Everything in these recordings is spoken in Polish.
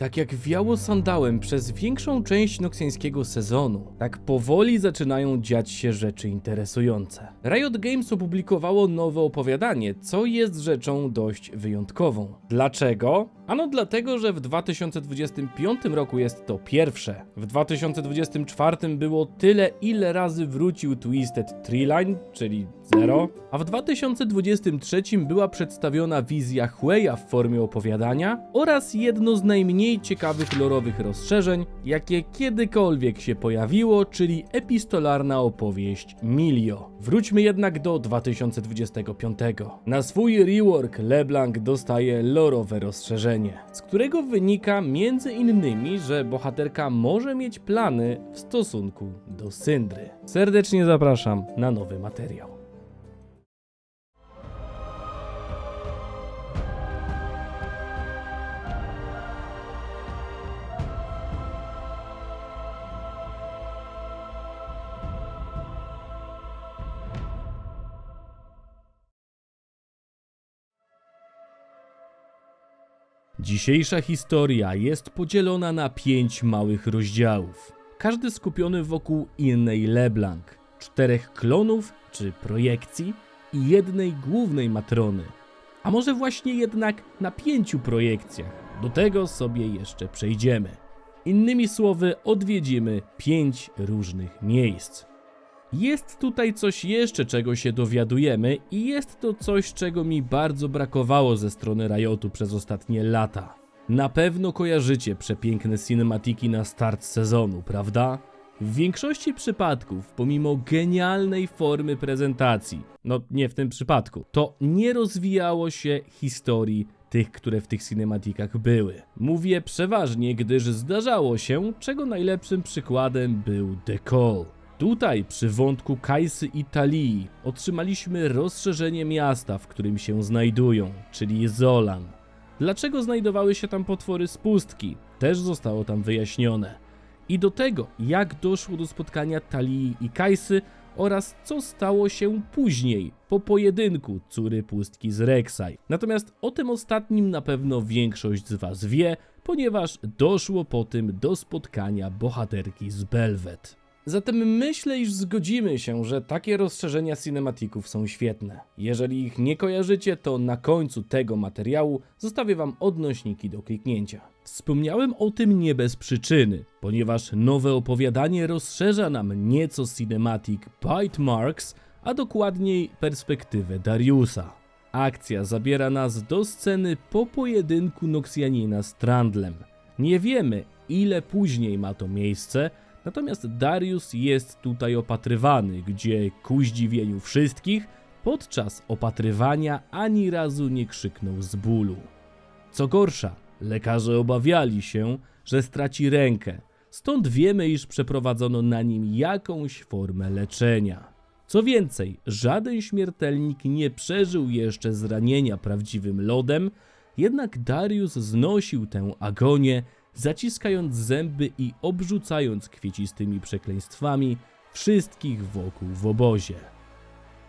Tak jak wiało sandałem przez większą część noksjańskiego sezonu, tak powoli zaczynają dziać się rzeczy interesujące. Riot Games opublikowało nowe opowiadanie, co jest rzeczą dość wyjątkową. Dlaczego? Ano dlatego, że w 2025 roku jest to pierwsze. W 2024 było tyle, ile razy wrócił Twisted Treeline, czyli zero, a w 2023 była przedstawiona wizja Hueya w formie opowiadania oraz jedno z najmniej ciekawych lorowych rozszerzeń, jakie kiedykolwiek się pojawiło, czyli epistolarna opowieść Milio. Wróćmy jednak do 2025. Na swój rework LeBlanc dostaje lorowe rozszerzenie, z którego wynika między innymi, że bohaterka może mieć plany w stosunku do Syndry. Serdecznie zapraszam na nowy materiał. Dzisiejsza historia jest podzielona na pięć małych rozdziałów, każdy skupiony wokół innej LeBlanc, czterech klonów czy projekcji i jednej głównej matrony. A może właśnie jednak na pięciu projekcjach. Do tego sobie jeszcze przejdziemy. Innymi słowy, odwiedzimy pięć różnych miejsc. Jest tutaj coś jeszcze, czego się dowiadujemy, i jest to coś, czego mi bardzo brakowało ze strony Riotu przez ostatnie lata. Na pewno kojarzycie przepiękne cinematiki na start sezonu, prawda? W większości przypadków, pomimo genialnej formy prezentacji, no nie w tym przypadku, to nie rozwijało się historii tych, które w tych cinematikach były. Mówię przeważnie, gdyż zdarzało się, czego najlepszym przykładem był The Call. Tutaj, przy wątku Kajsy i Talii, otrzymaliśmy rozszerzenie miasta, w którym się znajdują, czyli Zolan. Dlaczego znajdowały się tam potwory z pustki, też zostało tam wyjaśnione. I do tego, jak doszło do spotkania Talii i Kajsy oraz co stało się później, po pojedynku Córy Pustki z Rek'Sai. Natomiast o tym ostatnim na pewno większość z Was wie, ponieważ doszło po tym do spotkania bohaterki z Belvet. Zatem myślę, iż zgodzimy się, że takie rozszerzenia cinematików są świetne. Jeżeli ich nie kojarzycie, to na końcu tego materiału zostawię wam odnośniki do kliknięcia. Wspomniałem o tym nie bez przyczyny, ponieważ nowe opowiadanie rozszerza nam nieco cinematic Bite Marks, a dokładniej perspektywę Dariusa. Akcja zabiera nas do sceny po pojedynku Noxianina z Trandlem. Nie wiemy, ile później ma to miejsce, Natomiast Darius jest tutaj opatrywany, gdzie ku zdziwieniu wszystkich, podczas opatrywania ani razu nie krzyknął z bólu. Co gorsza, lekarze obawiali się, że straci rękę, stąd wiemy, iż przeprowadzono na nim jakąś formę leczenia. Co więcej, żaden śmiertelnik nie przeżył jeszcze zranienia prawdziwym lodem, jednak Darius znosił tę agonię zaciskając zęby i obrzucając kwiecistymi przekleństwami wszystkich wokół w obozie.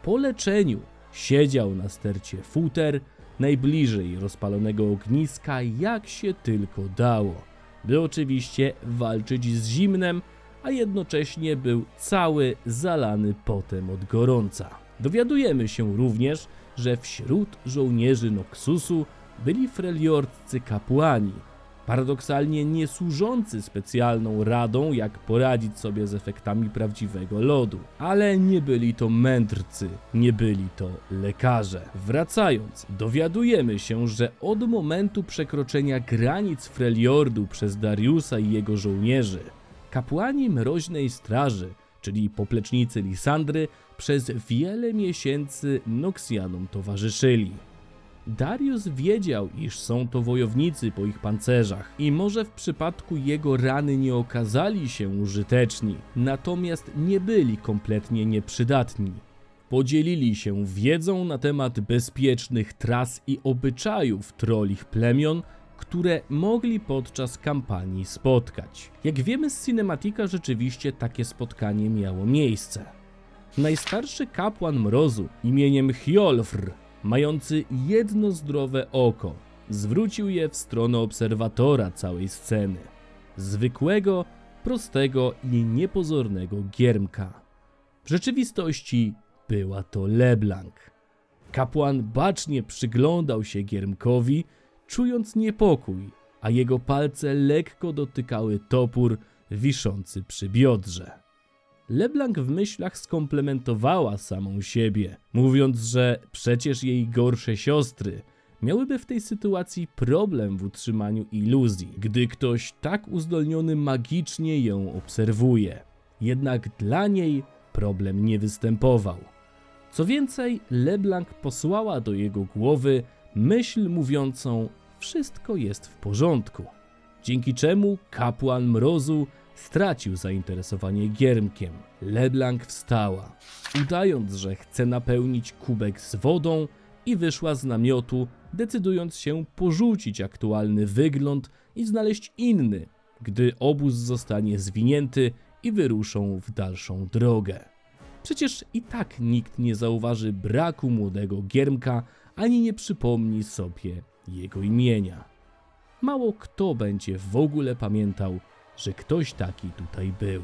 Po leczeniu siedział na stercie futer, najbliżej rozpalonego ogniska jak się tylko dało, by oczywiście walczyć z zimnem, a jednocześnie był cały zalany potem od gorąca. Dowiadujemy się również, że wśród żołnierzy Noxusu byli freliorccy kapłani, paradoksalnie nie służący specjalną radą, jak poradzić sobie z efektami prawdziwego lodu. Ale nie byli to mędrcy, nie byli to lekarze. Wracając, dowiadujemy się, że od momentu przekroczenia granic Freljordu przez Dariusa i jego żołnierzy, kapłani Mroźnej Straży, czyli poplecznicy Lisandry, przez wiele miesięcy Noxianom towarzyszyli. Darius wiedział, iż są to wojownicy po ich pancerzach i może w przypadku jego rany nie okazali się użyteczni, natomiast nie byli kompletnie nieprzydatni. Podzielili się wiedzą na temat bezpiecznych tras i obyczajów trolich plemion, które mogli podczas kampanii spotkać. Jak wiemy z cinematika rzeczywiście takie spotkanie miało miejsce. Najstarszy kapłan mrozu imieniem Hjolfr mający jedno zdrowe oko, zwrócił je w stronę obserwatora całej sceny. Zwykłego, prostego i niepozornego giermka. W rzeczywistości była to LeBlanc. Kapłan bacznie przyglądał się giermkowi, czując niepokój, a jego palce lekko dotykały topór wiszący przy biodrze. LeBlanc w myślach skomplementowała samą siebie, mówiąc, że przecież jej gorsze siostry miałyby w tej sytuacji problem w utrzymaniu iluzji, gdy ktoś tak uzdolniony magicznie ją obserwuje. Jednak dla niej problem nie występował. Co więcej, LeBlanc posłała do jego głowy myśl mówiącą: Wszystko jest w porządku. Dzięki czemu kapłan mrozu stracił zainteresowanie giermkiem. LeBlanc wstała, udając, że chce napełnić kubek z wodą i wyszła z namiotu, decydując się porzucić aktualny wygląd i znaleźć inny, gdy obóz zostanie zwinięty i wyruszą w dalszą drogę. Przecież i tak nikt nie zauważy braku młodego giermka, ani nie przypomni sobie jego imienia. Mało kto będzie w ogóle pamiętał, że ktoś taki tutaj był.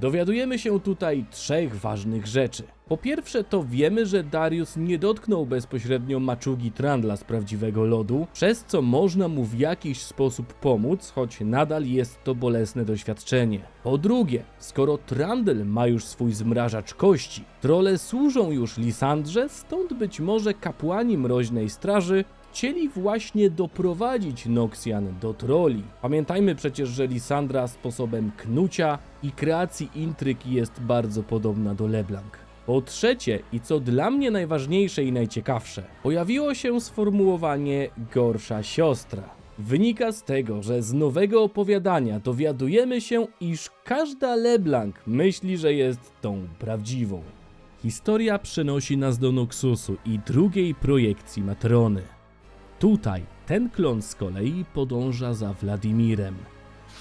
Dowiadujemy się tutaj trzech ważnych rzeczy. Po pierwsze, to wiemy, że Darius nie dotknął bezpośrednio maczugi Trandla z prawdziwego lodu, przez co można mu w jakiś sposób pomóc, choć nadal jest to bolesne doświadczenie. Po drugie, skoro Trandl ma już swój zmrażacz kości, trole służą już Lisandrze, stąd być może kapłani mroźnej straży chcieli właśnie doprowadzić Noxian do troli. Pamiętajmy przecież, że Lisandra sposobem knucia i kreacji intryg jest bardzo podobna do LeBlanc. Po trzecie, i co dla mnie najważniejsze i najciekawsze, pojawiło się sformułowanie gorsza siostra. Wynika z tego, że z nowego opowiadania dowiadujemy się, iż każda LeBlanc myśli, że jest tą prawdziwą. Historia przenosi nas do Noxusu i drugiej projekcji Matrony. Tutaj ten klon z kolei podąża za Wladimirem.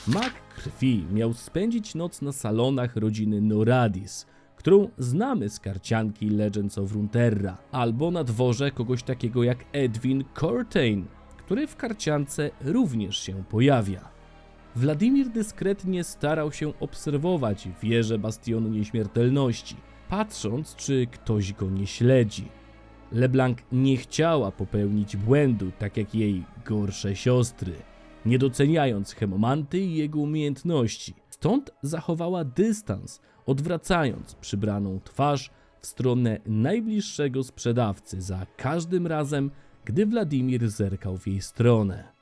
Mag krwi miał spędzić noc na salonach rodziny Noradis, którą znamy z karcianki Legends of Runeterra, albo na dworze kogoś takiego jak Edwin Cortain, który w karciance również się pojawia. Wladimir dyskretnie starał się obserwować wieżę Bastionu Nieśmiertelności, patrząc czy ktoś go nie śledzi. LeBlanc nie chciała popełnić błędu, tak jak jej gorsze siostry, nie doceniając Hemomanty i jego umiejętności. Stąd zachowała dystans, odwracając przybraną twarz w stronę najbliższego sprzedawcy za każdym razem, gdy Wladimir zerkał w jej stronę.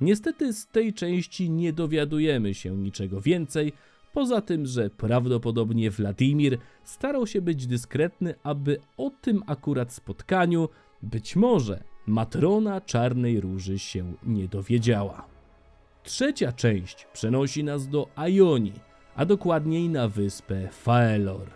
Niestety z tej części nie dowiadujemy się niczego więcej, Poza tym, że prawdopodobnie Wladimir starał się być dyskretny, aby o tym akurat spotkaniu być może matrona czarnej róży się nie dowiedziała. Trzecia część przenosi nas do Ioni, a dokładniej na wyspę Faelor.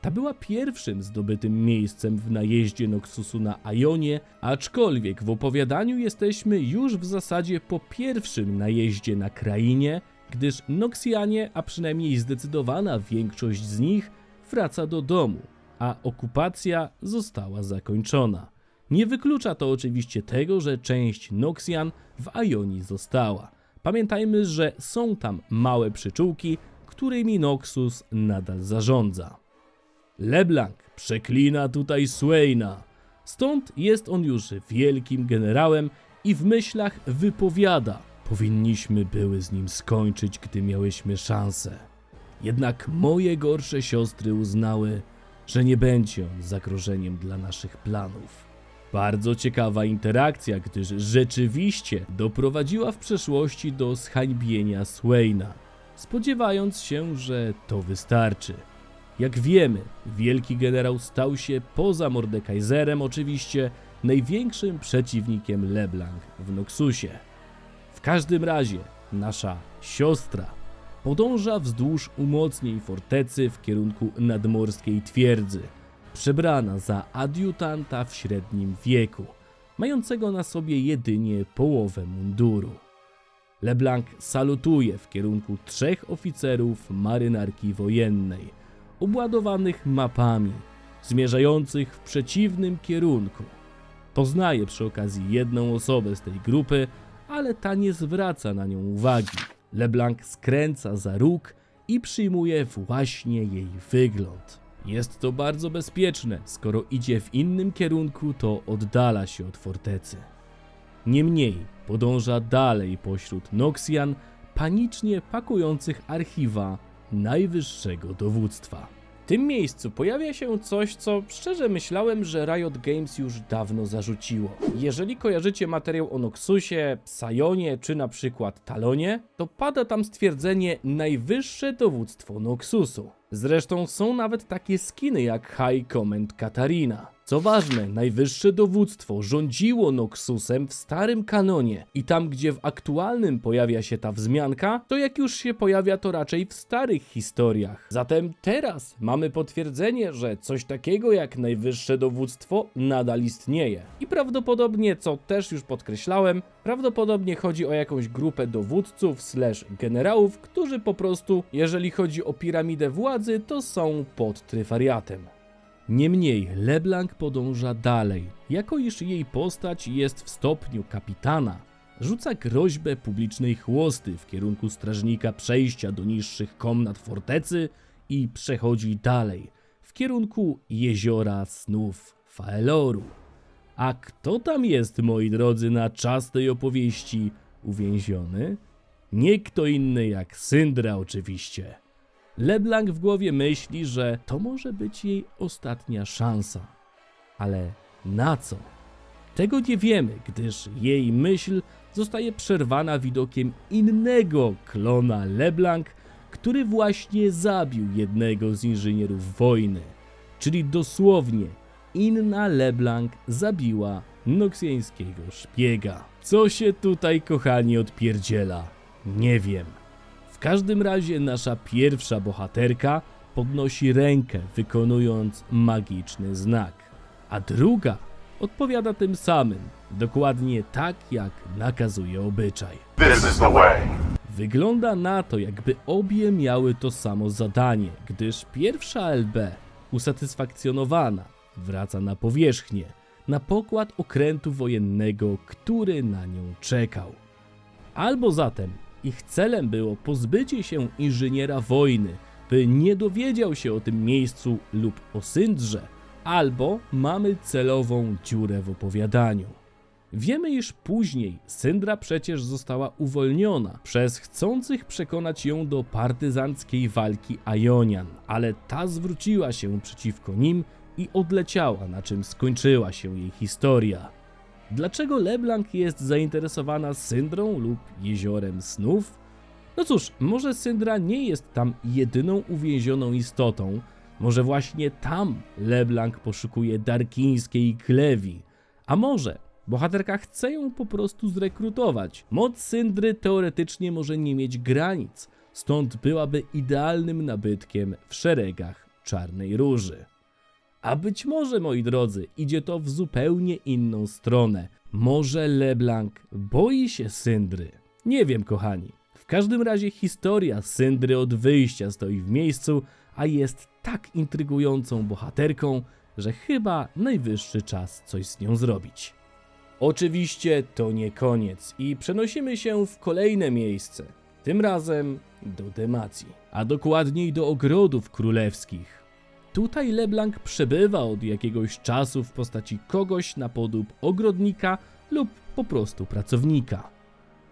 Ta była pierwszym zdobytym miejscem w najeździe Noxusu na Ionie, aczkolwiek w opowiadaniu jesteśmy już w zasadzie po pierwszym najeździe na krainie, gdyż Noksjanie, a przynajmniej zdecydowana większość z nich, wraca do domu, a okupacja została zakończona. Nie wyklucza to oczywiście tego, że część Noxian w Ionii została. Pamiętajmy, że są tam małe przyczółki, którymi Noxus nadal zarządza. LeBlanc przeklina tutaj Swaina. Stąd jest on już wielkim generałem i w myślach wypowiada – Powinniśmy były z nim skończyć, gdy miałyśmy szansę. Jednak moje gorsze siostry uznały, że nie będzie on zagrożeniem dla naszych planów. Bardzo ciekawa interakcja, gdyż rzeczywiście doprowadziła w przeszłości do zhańbienia Swaina, spodziewając się, że to wystarczy. Jak wiemy, wielki generał stał się poza Mordekaiserem oczywiście największym przeciwnikiem LeBlanc w Noxusie. W każdym razie nasza siostra podąża wzdłuż umocnień fortecy w kierunku nadmorskiej twierdzy, przebrana za adiutanta w średnim wieku, mającego na sobie jedynie połowę munduru. LeBlanc salutuje w kierunku trzech oficerów marynarki wojennej, obładowanych mapami, zmierzających w przeciwnym kierunku. Poznaje przy okazji jedną osobę z tej grupy, ale ta nie zwraca na nią uwagi. LeBlanc skręca za róg i przyjmuje właśnie jej wygląd. Jest to bardzo bezpieczne, skoro idzie w innym kierunku, to oddala się od fortecy. Niemniej podąża dalej pośród Noxian, panicznie pakujących archiwa najwyższego dowództwa. Tym miejscu pojawia się coś, co szczerze myślałem, że Riot Games już dawno zarzuciło. Jeżeli kojarzycie materiał o Noxusie, Psionie czy na przykład Talonie, to pada tam stwierdzenie najwyższe dowództwo Noxusu. Zresztą są nawet takie skiny jak High Command Katarina. Co ważne, najwyższe dowództwo rządziło Noxusem w starym kanonie i tam gdzie w aktualnym pojawia się ta wzmianka, to jak już się pojawia to raczej w starych historiach. Zatem teraz mamy potwierdzenie, że coś takiego jak najwyższe dowództwo nadal istnieje. I prawdopodobnie, co też już podkreślałem, prawdopodobnie chodzi o jakąś grupę dowódców slash generałów, którzy po prostu, jeżeli chodzi o piramidę władzy, to są pod tryfariatem. Niemniej LeBlanc podąża dalej, jako iż jej postać jest w stopniu kapitana. Rzuca groźbę publicznej chłosty w kierunku strażnika przejścia do niższych komnat fortecy i przechodzi dalej, w kierunku jeziora snów Faeloru. A kto tam jest, moi drodzy, na czas tej opowieści uwięziony? Nie kto inny jak Syndra oczywiście. LeBlanc w głowie myśli, że to może być jej ostatnia szansa. Ale na co? Tego nie wiemy, gdyż jej myśl zostaje przerwana widokiem innego klona LeBlanc, który właśnie zabił jednego z inżynierów wojny. Czyli dosłownie inna LeBlanc zabiła noksjańskiego szpiega. Co się tutaj, kochani, odpierdziela? Nie wiem. W każdym razie nasza pierwsza bohaterka podnosi rękę, wykonując magiczny znak, a druga odpowiada tym samym, dokładnie tak jak nakazuje obyczaj. This is the way. Wygląda na to, jakby obie miały to samo zadanie, gdyż pierwsza LB, usatysfakcjonowana, wraca na powierzchnię, na pokład okrętu wojennego, który na nią czekał. Albo zatem ich celem było pozbycie się inżyniera wojny, by nie dowiedział się o tym miejscu lub o Syndrze, albo mamy celową dziurę w opowiadaniu. Wiemy, iż później Syndra przecież została uwolniona przez chcących przekonać ją do partyzanckiej walki Ionian, ale ta zwróciła się przeciwko nim i odleciała, na czym skończyła się jej historia. Dlaczego LeBlanc jest zainteresowana Syndrą lub Jeziorem Snów? No cóż, może Syndra nie jest tam jedyną uwięzioną istotą, może właśnie tam LeBlanc poszukuje darkińskiej klewi, a może bohaterka chce ją po prostu zrekrutować. Moc Syndry teoretycznie może nie mieć granic, stąd byłaby idealnym nabytkiem w szeregach Czarnej Róży. A być może, moi drodzy, idzie to w zupełnie inną stronę. Może LeBlanc boi się Syndry? Nie wiem, kochani. W każdym razie historia Syndry od wyjścia stoi w miejscu, a jest tak intrygującą bohaterką, że chyba najwyższy czas coś z nią zrobić. Oczywiście to nie koniec i przenosimy się w kolejne miejsce. Tym razem do Demacji, a dokładniej do ogrodów królewskich. Tutaj LeBlanc przebywa od jakiegoś czasu w postaci kogoś na podób ogrodnika lub po prostu pracownika.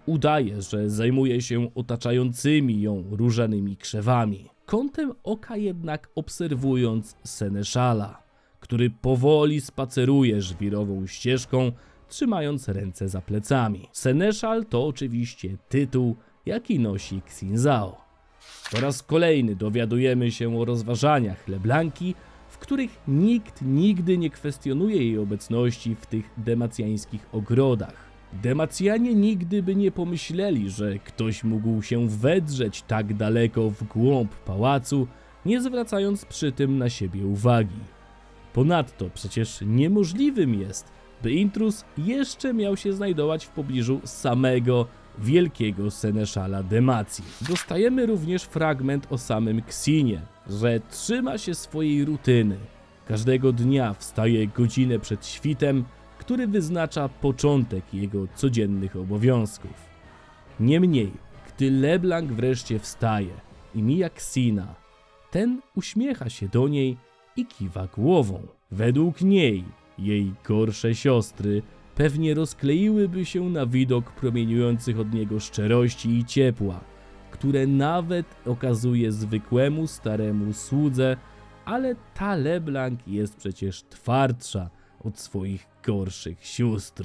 Udaje, że zajmuje się otaczającymi ją różanymi krzewami. Kątem oka jednak obserwując Seneszala, który powoli spaceruje żwirową ścieżką, trzymając ręce za plecami. Seneszal to oczywiście tytuł, jaki nosi Xinzao. Po raz kolejny dowiadujemy się o rozważaniach Leblanki, w których nikt nigdy nie kwestionuje jej obecności w tych demacjańskich ogrodach. Demacjanie nigdy by nie pomyśleli, że ktoś mógł się wedrzeć tak daleko w głąb pałacu, nie zwracając przy tym na siebie uwagi. Ponadto przecież niemożliwym jest, by intruz jeszcze miał się znajdować w pobliżu samego wielkiego seneszala Demacji. Dostajemy również fragment o samym Ksinie, że trzyma się swojej rutyny. Każdego dnia wstaje godzinę przed świtem, który wyznacza początek jego codziennych obowiązków. Niemniej, gdy LeBlanc wreszcie wstaje i mija Xina, ten uśmiecha się do niej i kiwa głową. Według niej, jej gorsze siostry pewnie rozkleiłyby się na widok promieniujących od niego szczerości i ciepła, które nawet okazuje zwykłemu staremu słudze, ale ta LeBlanc jest przecież twardsza od swoich gorszych sióstr.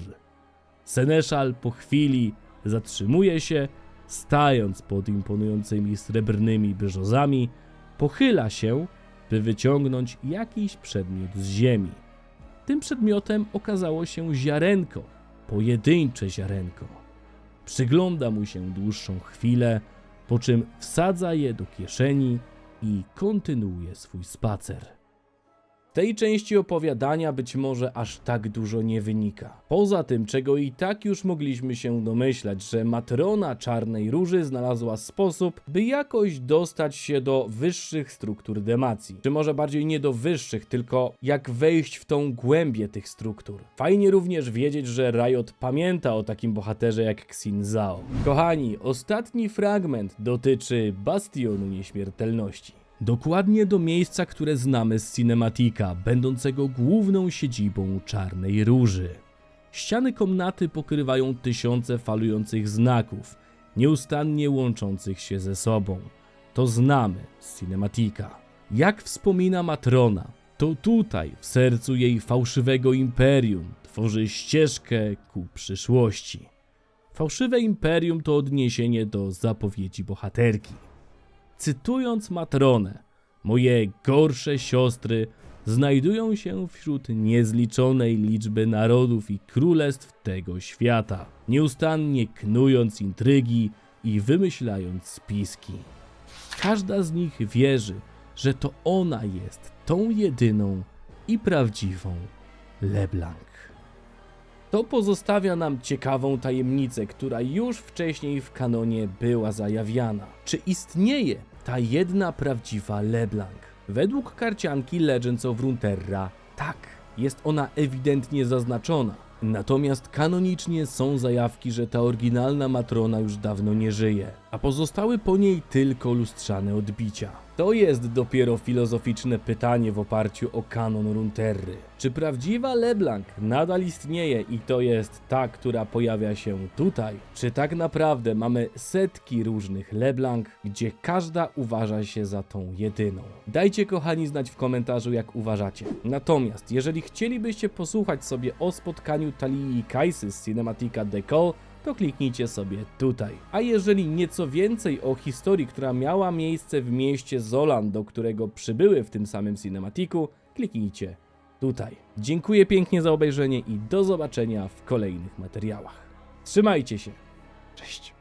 Seneszal po chwili zatrzymuje się, stając pod imponującymi srebrnymi brzozami, pochyla się, by wyciągnąć jakiś przedmiot z ziemi. Tym przedmiotem okazało się ziarenko, pojedyncze ziarenko. Przygląda mu się dłuższą chwilę, po czym wsadza je do kieszeni i kontynuuje swój spacer. Tej części opowiadania być może aż tak dużo nie wynika. Poza tym, czego i tak już mogliśmy się domyślać, że matrona Czarnej Róży znalazła sposób, by jakoś dostać się do wyższych struktur demacji. Czy może bardziej nie do wyższych, tylko jak wejść w tą głębię tych struktur. Fajnie również wiedzieć, że Riot pamięta o takim bohaterze jak Xin Zhao. Kochani, ostatni fragment dotyczy Bastionu Nieśmiertelności. Dokładnie do miejsca, które znamy z Cinematika, będącego główną siedzibą Czarnej Róży. Ściany komnaty pokrywają tysiące falujących znaków, nieustannie łączących się ze sobą. To znamy z Cinematika. Jak wspomina Matrona, to tutaj, w sercu jej fałszywego imperium, tworzy ścieżkę ku przyszłości. Fałszywe imperium to odniesienie do zapowiedzi bohaterki. Cytując Matronę, moje gorsze siostry znajdują się wśród niezliczonej liczby narodów i królestw tego świata, nieustannie knując intrygi i wymyślając spiski. Każda z nich wierzy, że to ona jest tą jedyną i prawdziwą LeBlanc. To pozostawia nam ciekawą tajemnicę, która już wcześniej w kanonie była zajawiana. Czy istnieje ta jedna prawdziwa LeBlanc? Według karcianki Legends of Runeterra tak, jest ona ewidentnie zaznaczona. Natomiast kanonicznie są zajawki, że ta oryginalna matrona już dawno nie żyje, a pozostały po niej tylko lustrzane odbicia. To jest dopiero filozoficzne pytanie w oparciu o kanon Runterry. Czy prawdziwa LeBlanc nadal istnieje i to jest ta, która pojawia się tutaj? Czy tak naprawdę mamy setki różnych LeBlanc, gdzie każda uważa się za tą jedyną? Dajcie kochani znać w komentarzu jak uważacie. Natomiast jeżeli chcielibyście posłuchać sobie o spotkaniu Talii i Kajsy z Cinematica Decol, to kliknijcie sobie tutaj. A jeżeli nieco więcej o historii, która miała miejsce w mieście Zolan, do którego przybyły w tym samym cinematiku, kliknijcie tutaj. Dziękuję pięknie za obejrzenie i do zobaczenia w kolejnych materiałach. Trzymajcie się. Cześć.